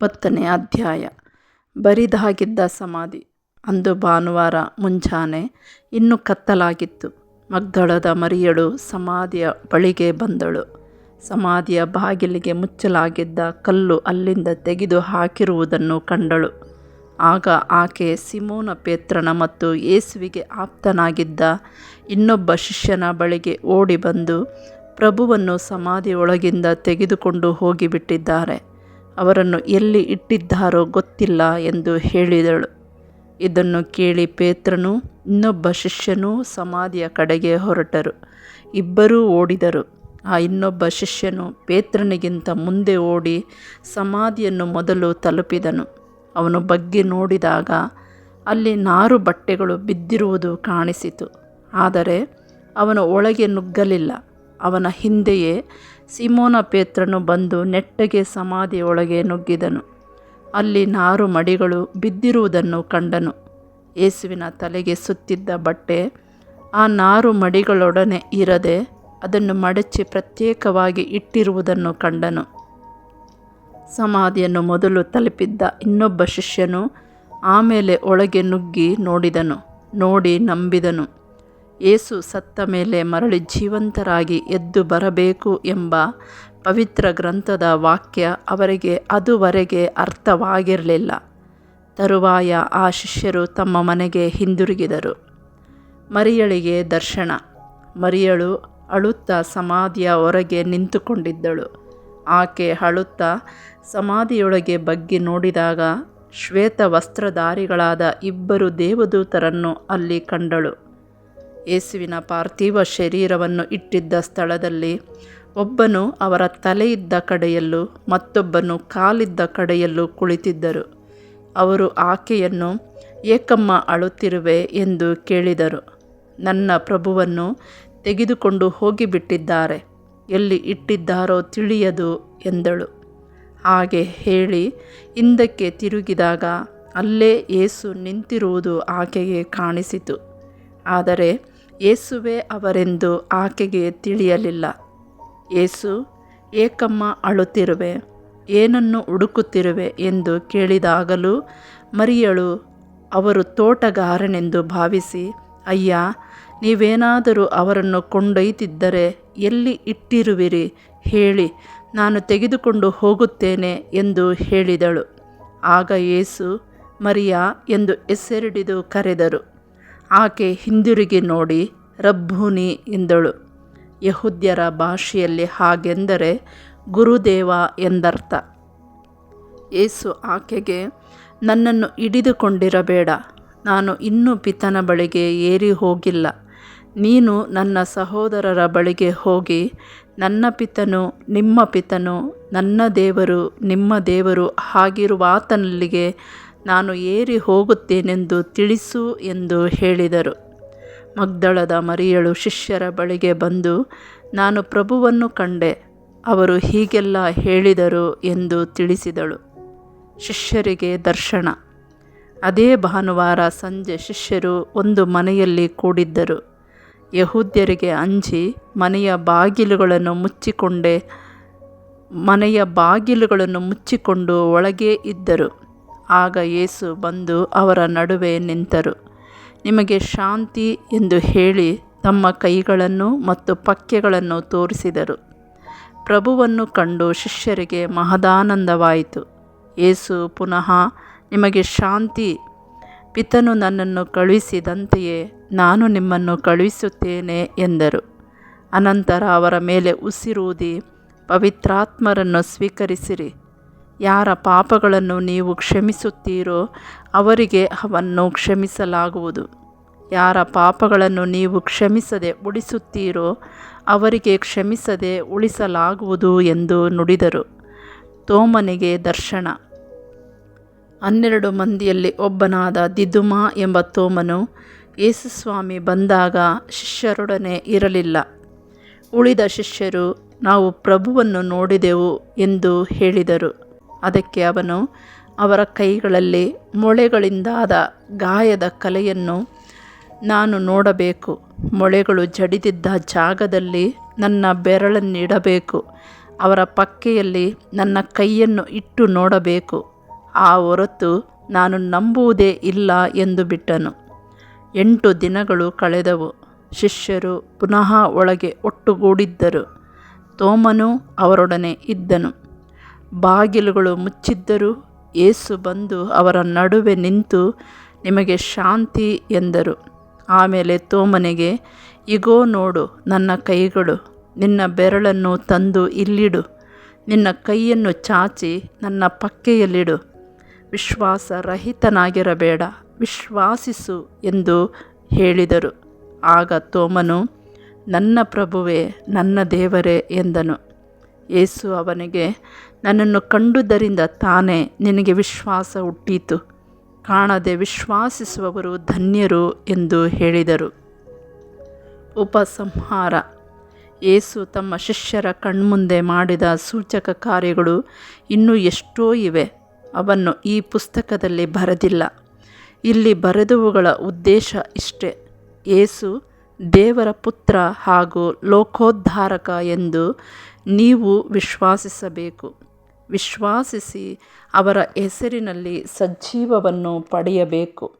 ಇಪ್ಪತ್ತನೇ ಅಧ್ಯಾಯ. ಬರಿದಾಗಿದ್ದ ಸಮಾಧಿ. ಅಂದು ಭಾನುವಾರ ಮುಂಜಾನೆ ಇನ್ನೂ ಕತ್ತಲಾಗಿತ್ತು. ಮಗ್ದಳದ ಮರಿಯಳು ಸಮಾಧಿಯ ಬಳಿಗೆ ಬಂದಳು. ಸಮಾಧಿಯ ಬಾಗಿಲಿಗೆ ಮುಚ್ಚಲಾಗಿದ್ದ ಕಲ್ಲು ಅಲ್ಲಿಂದ ತೆಗೆದು ಹಾಕಿರುವುದನ್ನು ಕಂಡಳು. ಆಗ ಆಕೆ ಸಿಮೋನ ಪೇತ್ರನ ಮತ್ತು ಯೇಸುವಿಗೆ ಆಪ್ತನಾಗಿದ್ದ ಇನ್ನೊಬ್ಬ ಶಿಷ್ಯನ ಬಳಿಗೆ ಓಡಿ ಬಂದು ಪ್ರಭುವನ್ನು ಸಮಾಧಿಯೊಳಗಿಂದ ತೆಗೆದುಕೊಂಡು ಹೋಗಿಬಿಟ್ಟಿದ್ದಾರೆ. ಅವರನ್ನು ಎಲ್ಲಿ ಇಟ್ಟಿದ್ದಾರೋ ಗೊತ್ತಿಲ್ಲ ಎಂದು ಹೇಳಿದಳು. ಇದನ್ನು ಕೇಳಿ ಪೇತ್ರನು ಇನ್ನೊಬ್ಬ ಶಿಷ್ಯನೂ ಸಮಾಧಿಯ ಕಡೆಗೆ ಹೊರಟರು. ಇಬ್ಬರೂ ಓಡಿದರು. ಆ ಇನ್ನೊಬ್ಬ ಶಿಷ್ಯನು ಪೇತ್ರನಿಗಿಂತ ಮುಂದೆ ಓಡಿ ಸಮಾಧಿಯನ್ನು ಮೊದಲು ತಲುಪಿದನು. ಅವನು ಬಗ್ಗೆ ನೋಡಿದಾಗ ಅಲ್ಲಿ ನಾರು ಬಟ್ಟೆಗಳು ಬಿದ್ದಿರುವುದು ಕಾಣಿಸಿತು. ಆದರೆ ಅವನು ಒಳಗೆ ನುಗ್ಗಲಿಲ್ಲ. ಅವನ ಹಿಂದೆಯೇ ಸಿಮೋನ ಪೇತ್ರನು ಬಂದು ನೆಟ್ಟಗೆ ಸಮಾಧಿಯೊಳಗೆ ನುಗ್ಗಿದನು. ಅಲ್ಲಿ ನಾರು ಮಡಿಗಳು ಬಿದ್ದಿರುವುದನ್ನು ಕಂಡನು. ಯೇಸುವಿನ ತಲೆಗೆ ಸುತ್ತಿದ್ದ ಬಟ್ಟೆ ಆ ನಾರು ಮಡಿಗಳೊಡನೆ ಇರದೆ ಅದನ್ನು ಮಡಚಿ ಪ್ರತ್ಯೇಕವಾಗಿ ಇಟ್ಟಿರುವುದನ್ನು ಕಂಡನು. ಸಮಾಧಿಯನ್ನು ಮೊದಲು ತಲುಪಿದ್ದ ಇನ್ನೊಬ್ಬ ಶಿಷ್ಯನು ಆಮೇಲೆ ಒಳಗೆ ನುಗ್ಗಿ ನೋಡಿದನು, ನೋಡಿ ನಂಬಿದನು. ಏಸು ಸತ್ತ ಮೇಲೆ ಮರಳಿ ಜೀವಂತರಾಗಿ ಎದ್ದು ಬರಬೇಕು ಎಂಬ ಪವಿತ್ರ ಗ್ರಂಥದ ವಾಕ್ಯ ಅವರಿಗೆ ಅದುವರೆಗೆ ಅರ್ಥವಾಗಿರಲಿಲ್ಲ. ತರುವಾಯ ಆ ಶಿಷ್ಯರು ತಮ್ಮ ಮನೆಗೆ ಹಿಂದಿರುಗಿದರು. ಮರಿಯಳಿಗೆ ದರ್ಶನ. ಮರಿಯಳು ಅಳುತ್ತಾ ಸಮಾಧಿಯ ಹೊರಗೆ ನಿಂತುಕೊಂಡಿದ್ದಳು. ಆಕೆ ಅಳುತ್ತಾ ಸಮಾಧಿಯೊಳಗೆ ಬಗ್ಗಿ ನೋಡಿದಾಗ ಶ್ವೇತ ವಸ್ತ್ರಧಾರಿಗಳಾದ ಇಬ್ಬರು ದೇವದೂತರನ್ನು ಅಲ್ಲಿ ಕಂಡಳು. ಯೇಸುವಿನ ಪಾರ್ಥಿವ ಶರೀರವನ್ನು ಇಟ್ಟಿದ್ದ ಸ್ಥಳದಲ್ಲಿ ಒಬ್ಬನು ಅವರ ತಲೆಯಿದ್ದ ಕಡೆಯಲ್ಲೂ ಮತ್ತೊಬ್ಬನು ಕಾಲಿದ್ದ ಕಡೆಯಲ್ಲೂ ಕುಳಿತಿದ್ದರು. ಅವರು ಆಕೆಯನ್ನು, ಏಕಮ್ಮ, ಅಳುತ್ತಿರುವೆ ಎಂದು ಕೇಳಿದರು. ನನ್ನ ಪ್ರಭುವನ್ನು ತೆಗೆದುಕೊಂಡು ಹೋಗಿಬಿಟ್ಟಿದ್ದಾರೆ. ಎಲ್ಲಿ ಇಟ್ಟಿದ್ದಾರೋ ತಿಳಿಯದು ಎಂದಳು. ಹಾಗೆ ಹೇಳಿ ಹಿಂದಕ್ಕೆ ತಿರುಗಿದಾಗ ಅಲ್ಲೇ ಏಸು ನಿಂತಿರುವುದು ಆಕೆಗೆ ಕಾಣಿಸಿತು. ಆದರೆ ಏಸುವೆ ಅವರೆಂದು ಆಕೆಗೆ ತಿಳಿಯಲಿಲ್ಲ. ಏಸು ಏಕಮ್ಮ ಅಳುತ್ತಿರುವೆ, ಏನನ್ನು ಹುಡುಕುತ್ತಿರುವೆ ಎಂದು ಕೇಳಿದಾಗಲೂ ಮರಿಯಳು, ಅವರು ತೋಟಗಾರನೆಂದು ಭಾವಿಸಿ, ಅಯ್ಯ, ನೀವೇನಾದರೂ ಅವರನ್ನು ಕೊಂಡೊಯ್ತಿದ್ದರೆ ಎಲ್ಲಿ ಇಟ್ಟಿರುವಿರಿ? ಹೇಳಿ, ನಾನು ತೆಗೆದುಕೊಂಡು ಹೋಗುತ್ತೇನೆ ಎಂದು ಹೇಳಿದಳು. ಆಗ ಏಸು ಮರಿಯಾ ಎಂದು ಹೆಸರಿಡಿದು ಕರೆದರು. ಆಕೆ ಹಿಂದಿರುಗಿ ನೋಡಿ ರಬ್ಬೂನಿ ಎಂದಳು. ಯಹುದ್ಯರ ಭಾಷೆಯಲ್ಲಿ ಹಾಗೆಂದರೆ ಗುರುದೇವ ಎಂದರ್ಥ. ಏಸು ಆಕೆಗೆ, ನನ್ನನ್ನು ಹಿಡಿದುಕೊಂಡಿರಬೇಡ. ನಾನು ಇನ್ನೂ ಪಿತನ ಬಳಿಗೆ ಏರಿ ಹೋಗಿಲ್ಲ. ನೀನು ನನ್ನ ಸಹೋದರರ ಬಳಿಗೆ ಹೋಗಿ, ನನ್ನ ಪಿತನು ನಿಮ್ಮ ಪಿತನು, ನನ್ನ ದೇವರು ನಿಮ್ಮ ದೇವರು ಹಾಗಿರುವಾತನಲ್ಲಿಗೆ ನಾನು ಏರಿ ಹೋಗುತ್ತೇನೆಂದು ತಿಳಿಸು ಎಂದು ಹೇಳಿದರು. ಮಗ್ದಳದ ಮರಿಯಳು ಶಿಷ್ಯರ ಬಳಿಗೆ ಬಂದು, ನಾನು ಪ್ರಭುವನ್ನು ಕಂಡೆ, ಅವರು ಹೀಗೆಲ್ಲ ಹೇಳಿದರು ಎಂದು ತಿಳಿಸಿದಳು. ಶಿಷ್ಯರಿಗೆ ದರ್ಶನ. ಅದೇ ಭಾನುವಾರ ಸಂಜೆ ಶಿಷ್ಯರು ಒಂದು ಮನೆಯಲ್ಲಿ ಕೂಡಿದ್ದರು. ಯಹೂದ್ಯರಿಗೆ ಅಂಜಿ, ಮನೆಯ ಬಾಗಿಲುಗಳನ್ನು ಮುಚ್ಚಿಕೊಂಡೆ, ಮನೆಯ ಬಾಗಿಲುಗಳನ್ನು ಮುಚ್ಚಿಕೊಂಡು ಒಳಗೇ ಇದ್ದರು. ಆಗ ಯೇಸು ಬಂದು ಅವರ ನಡುವೆ ನಿಂತರು. ನಿಮಗೆ ಶಾಂತಿ ಎಂದು ಹೇಳಿ ತಮ್ಮ ಕೈಗಳನ್ನು ಮತ್ತು ಪಕ್ಕೆಗಳನ್ನು ತೋರಿಸಿದರು. ಪ್ರಭುವನ್ನು ಕಂಡು ಶಿಷ್ಯರಿಗೆ ಮಹದಾನಂದವಾಯಿತು. ಯೇಸು ಪುನಃ, ನಿಮಗೆ ಶಾಂತಿ. ಪಿತನು ನನ್ನನ್ನು ಕಳುಹಿಸಿದಂತೆಯೇ ನಾನು ನಿಮ್ಮನ್ನು ಕಳುಹಿಸುತ್ತೇನೆ ಎಂದರು. ಅನಂತರ ಅವರ ಮೇಲೆ ಉಸಿರೂದಿ, ಪವಿತ್ರಾತ್ಮರನ್ನು ಸ್ವೀಕರಿಸಿರಿ. ಯಾರ ಪಾಪಗಳನ್ನು ನೀವು ಕ್ಷಮಿಸುತ್ತೀರೋ ಅವರಿಗೆ ಅವನ್ನು ಕ್ಷಮಿಸಲಾಗುವುದು. ಯಾರ ಪಾಪಗಳನ್ನು ನೀವು ಕ್ಷಮಿಸದೆ ಉಳಿಸುತ್ತೀರೋ ಅವರಿಗೆ ಕ್ಷಮಿಸದೆ ಉಳಿಸಲಾಗುವುದು ಎಂದು ನುಡಿದರು. ತೋಮನಿಗೆ ದರ್ಶನ. ಹನ್ನೆರಡು ಮಂದಿಯಲ್ಲಿ ಒಬ್ಬನಾದ ದಿದುಮ ಎಂಬ ತೋಮನು ಯೇಸುಸ್ವಾಮಿ ಬಂದಾಗ ಶಿಷ್ಯರೊಡನೆ ಇರಲಿಲ್ಲ. ಉಳಿದ ಶಿಷ್ಯರು, ನಾವು ಪ್ರಭುವನ್ನು ನೋಡಿದೆವು ಎಂದು ಹೇಳಿದರು. ಅದಕ್ಕೆ ಅವನು ಅವರ ಕೈಗಳಲ್ಲಿ ಮೊಳೆಗಳಿಂದಾದ ಗಾಯದ ಕಲೆಯನ್ನು ನಾನು ನೋಡಬೇಕು. ಮೊಳೆಗಳು ಜಡಿದಿದ್ದ ಜಾಗದಲ್ಲಿ ನನ್ನ ಬೆರಳನ್ನಿಡಬೇಕು. ಅವರ ಪಕ್ಕೆಯಲ್ಲಿ ನನ್ನ ಕೈಯನ್ನು ಇಟ್ಟು ನೋಡಬೇಕು. ಆ ಹೊರತು ನಾನು ನಂಬುವುದೇ ಇಲ್ಲ ಎಂದು ಬಿಟ್ಟನು. ಎಂಟು ದಿನಗಳು ಕಳೆದವು. ಶಿಷ್ಯರು ಪುನಃ ಒಳಗೆ ಒಟ್ಟುಗೂಡಿದ್ದರು. ತೋಮನು ಅವರೊಡನೆ ಇದ್ದನು. ಬಾಗಿಲುಗಳು ಮುಚ್ಚಿದ್ದರೂ ಏಸು ಬಂದು ಅವರ ನಡುವೆ ನಿಂತು ನಿಮಗೆ ಶಾಂತಿ ಎಂದರು. ಆಮೇಲೆ ತೋಮನಿಗೆ, ಇಗೋ ನೋಡು, ನನ್ನ ಕೈಗಳು, ನಿನ್ನ ಬೆರಳನ್ನು ತಂದು ಇಲ್ಲಿಡು. ನಿನ್ನ ಕೈಯನ್ನು ಚಾಚಿ ನನ್ನ ಪಕ್ಕೆಯಲ್ಲಿಡು. ವಿಶ್ವಾಸರಹಿತನಾಗಿರಬೇಡ, ವಿಶ್ವಾಸಿಸು ಎಂದು ಹೇಳಿದರು. ಆಗ ತೋಮನು, ನನ್ನ ಪ್ರಭುವೇ, ನನ್ನ ದೇವರೇ ಎಂದನು. ಯೇಸು ಅವನಿಗೆ, ನನ್ನನ್ನು ಕಂಡುದರಿಂದ ತಾನೇ ನಿನಗೆ ವಿಶ್ವಾಸ ಹುಟ್ಟೀತು. ಕಾಣದೆ ವಿಶ್ವಾಸಿಸುವವರು ಧನ್ಯರು ಎಂದು ಹೇಳಿದರು. ಉಪಸಂಹಾರ. ಏಸು ತಮ್ಮ ಶಿಷ್ಯರ ಕಣ್ಮುಂದೆ ಮಾಡಿದ ಸೂಚಕ ಕಾರ್ಯಗಳು ಇನ್ನೂ ಎಷ್ಟೋ ಇವೆ. ಅವನ್ನು ಈ ಪುಸ್ತಕದಲ್ಲಿ ಬರೆದಿಲ್ಲ. ಇಲ್ಲಿ ಬರೆದವುಗಳ ಉದ್ದೇಶ ಇಷ್ಟೇ. ಯೇಸು ದೇವರ ಪುತ್ರ ಹಾಗೂ ಲೋಕೋದ್ಧಾರಕ ಎಂದು ನೀವು ವಿಶ್ವಾಸಿಸಬೇಕು. ವಿಶ್ವಾಸಿಸಿ ಅವರ ಹೆಸರಿನಲ್ಲಿ ಸಜ್ಜೀವವನ್ನು ಪಡೆಯಬೇಕು.